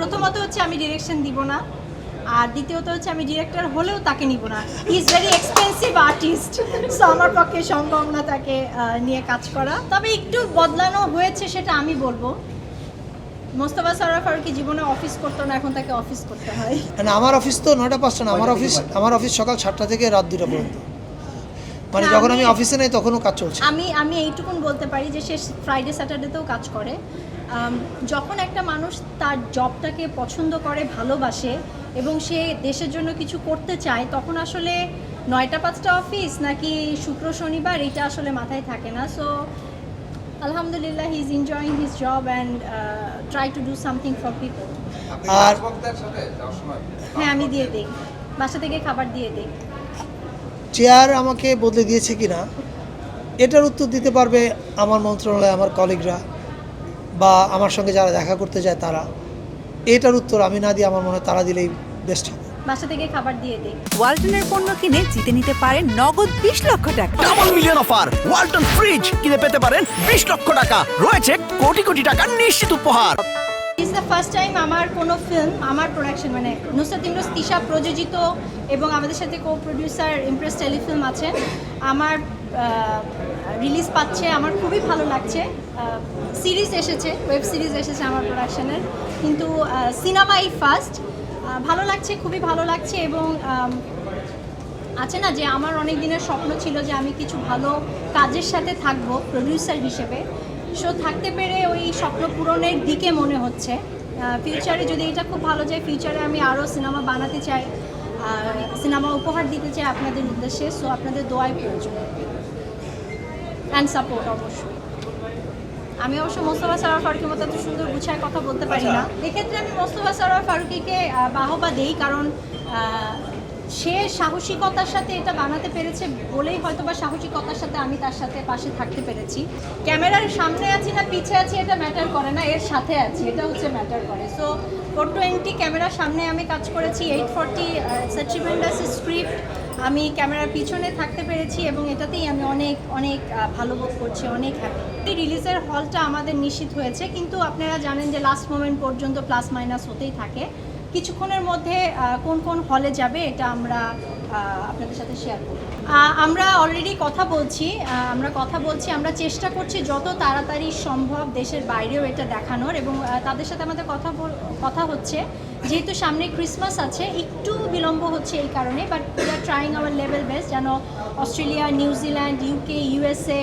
প্রথমত হচ্ছে আমি ডিরেকশন দিব না আর দ্বিতীয়ত হচ্ছে আমি ডিরেক্টর হলেও তাকে নিব না। He is very expensive artist so আমার পক্ষে সম্ভব না তাকে নিয়ে কাজ করা। তবে একটু বদলানো হয়েছে সেটা আমি বলব। মোস্তফা সরফ ফারুকি জীবনে অফিস করতো না এখন তাকে অফিস করতে হয়। মানে আমার অফিস তো নয়টা পাঁচটা না আমার অফিস আমার অফিস সকাল সাতটা থেকে রাত দুটা পর্যন্ত। মানে যখন আমি আমি- অফিসে নেই তখনও কাজ চলছে। আমি আমি এইটুকুন বলতে পারি যে সে ফ্রাইডে স্যাটারডেতেও কাজ করে। যখন একটা মানুষ তার জবটাকে পছন্দ করে ভালোবাসে এবং সে দেশের জন্য কিছু করতে চায় তখন আসলে নয়টা পাঁচটা অফিস নাকি শুক্র শনিবার এটা আসলে মাথায় থাকে না। সো আলহামদুলিল্লাহ he is enjoying his job and try to do something for people আর হ্যাঁ আমি দিয়ে দিই। বাসা থেকে খাবার দিয়ে দিই। চেয়ার আমাকে বদলে দিয়েছে কি না এটার উত্তর দিতে পারবে আমার মন্ত্রণালয় আমার কলিগরা বা আমার সঙ্গে যারা দেখা করতে যায় তারা। এটার উত্তর আমি না দিয়ে আমার মনে হয় তারা দিলেই বেস্ট হবে। বাসা থেকে খাবার দিয়ে দিই ওয়ালটনের পণ্য কিনে জিতে নিতে পারেন নগদ বিশ লক্ষ টাকা। Double million offer Walton fridge কিনে পেতে পারেন বিশ লক্ষ টাকা। রয়েছে কোটি কোটি টাকার নিশ্চিত উপহার। দ্য ফার্স্ট টাইম আমার কোনো ফিল্ম আমার প্রোডাকশন মানে নুসরাত ইমরোজ, তিশা প্রযোজিত এবং আমাদের সাথে কো প্রডিউসার ইমপ্রেস টেলিফিল্ম আছে, আমার রিলিজ পাচ্ছে, আমার খুবই ভালো লাগছে। সিরিজ এসেছে ওয়েব সিরিজ এসেছে আমার প্রোডাকশনের কিন্তু সিনেমাই ফার্স্ট ভালো লাগছে, খুবই ভালো লাগছে এবং আছে না যে আমার অনেক দিনের স্বপ্ন ছিল যে আমি কিছু ভালো কাজের সাথে থাকব প্রডিউসার হিসেবে। সো থাকতে পেরে ওই স্বপ্ন পূরণের দিকে মনে হচ্ছে। ফিউচারে যদি এটা খুব ভালো যায় ফিউচারে আমি আরও সিনেমা বানাতে চাই সিনেমা উপহার দিতে চাই আপনাদের উদ্দেশ্যে সো আপনাদের দোয়াই প্রয়োজন। অ্যান্ড সাপোর্ট অবশ্যই। আমি অবশ্য মোস্তফা সারোয়ার ফারুকের মতো এত সুন্দর গুছায় কথা বলতে পারি না। এক্ষেত্রে আমি মোস্তফা সারোয়ার ফারুকিকে বাহবা দেই কারণ সে সাহসিকতার সাথে এটা বানাতে পেরেছে বলেই হয়তো বা সাহসিকতার সাথে আমি তার সাথে পাশে থাকতে পেরেছি। ক্যামেরার সামনে আছি না, পিছে আছি, এটা ম্যাটার করে না, এর সাথে আছি, এটা হচ্ছে ম্যাটার করে। সো ফোর টোয়েন্টি ক্যামেরার সামনে আমি কাজ করেছি এইট ফর্টি সাচিভেন্ডাস স্ক্রিপ্ট আমি ক্যামেরার পিছনে থাকতে পেরেছি এবং এটাতেই আমি অনেক অনেক ভালো বোধ করছি, অনেক হ্যাপি রিলিজের হলটা আমাদের নিশ্চিত হয়েছে, কিন্তু আপনারা জানেন যে লাস্ট মোমেন্ট পর্যন্ত প্লাস মাইনাস হতেই থাকে। কিছুক্ষণের মধ্যে কোন কোন হলে যাবে এটা আমরা আপনাদের সাথে শেয়ার করব। আমরা অলরেডি কথা বলছি আমরা কথা বলছি, আমরা চেষ্টা করছি যত তাড়াতাড়ি সম্ভব দেশের বাইরেও এটা দেখানোর এবং তাদের সাথে আমাদের কথা কথা হচ্ছে। যেহেতু সামনে ক্রিসমাস আছে, একটু বিলম্ব হচ্ছে এই কারণে but we are trying our level best যেন Australia New Zealand UK USA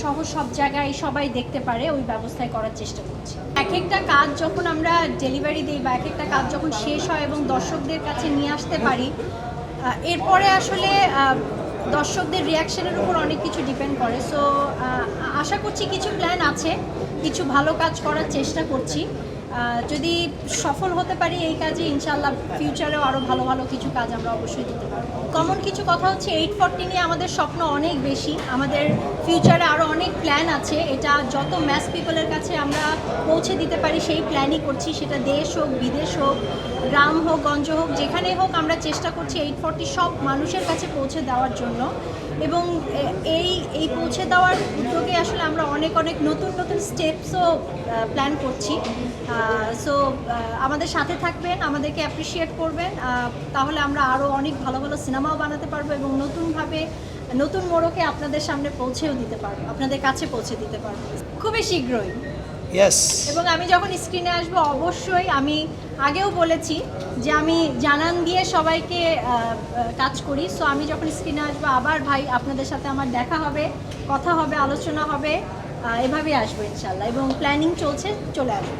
সহ সব জায়গায় সবাই দেখতে পারে, ওই ব্যবস্থায় করার চেষ্টা করছি। এক একটা কাজ যখন আমরা ডেলিভারি দিই বা এক একটা কাজ যখন শেষ হয় এবং দর্শকদের কাছে নিয়ে আসতে পারি এরপরে আসলে দর্শকদের রিয়াকশনের উপর অনেক কিছু ডিপেন্ড করে। সো আশা করছি কিছু প্ল্যান আছে, কিছু ভালো কাজ করার চেষ্টা করছি। যদি সফল হতে পারি এই কাজে ইনশাল্লাহ ফিউচারেও আরও ভালো ভালো কিছু কাজ আমরা অবশ্যই দিতে পারব। কমন কিছু কথা হচ্ছে এইট ফর্টি নিয়ে আমাদের স্বপ্ন অনেক বেশি। আমাদের ফিউচারে আরও অনেক প্ল্যান আছে। এটা যত ম্যাস পিপলের কাছে আমরা পৌঁছে দিতে পারি, সেই প্ল্যানই করছি। সেটা দেশ হোক, বিদেশ হোক, গ্রাম হোক, গঞ্জ হোক যেখানে হোক আমরা চেষ্টা করছি এইট ফর্টি সব মানুষের কাছে পৌঁছে দেওয়ার জন্য। এবং এই এই পৌঁছে দেওয়ার উদ্যোগে আসলে আমরা অনেক অনেক নতুন নতুন স্টেপসও প্ল্যান করছি। সো আমাদের সাথে থাকবেন আমাদেরকে অ্যাপ্রিসিয়েট করবেন তাহলে আমরা আরও অনেক ভালো ভালো সিনেমাও বানাতে পারব এবং নতুনভাবে নতুন মোড়কে আপনাদের সামনে পৌঁছেও দিতে পারব আপনাদের কাছে পৌঁছে দিতে পারব। খুবই শীঘ্রই। এবং আমি যখন স্ক্রিনে আসব অবশ্যই আমি আগেও বলেছি যে আমি জানান দিয়ে সবাইকে কাজ করি। সো আমি যখন স্ক্রিনে আসব, আবার ভাই আপনাদের সাথে আমার দেখা হবে, কথা হবে, আলোচনা হবে এভাবেই আসব ইনশাল্লাহ এবং প্ল্যানিং চলছে, চলে আসব।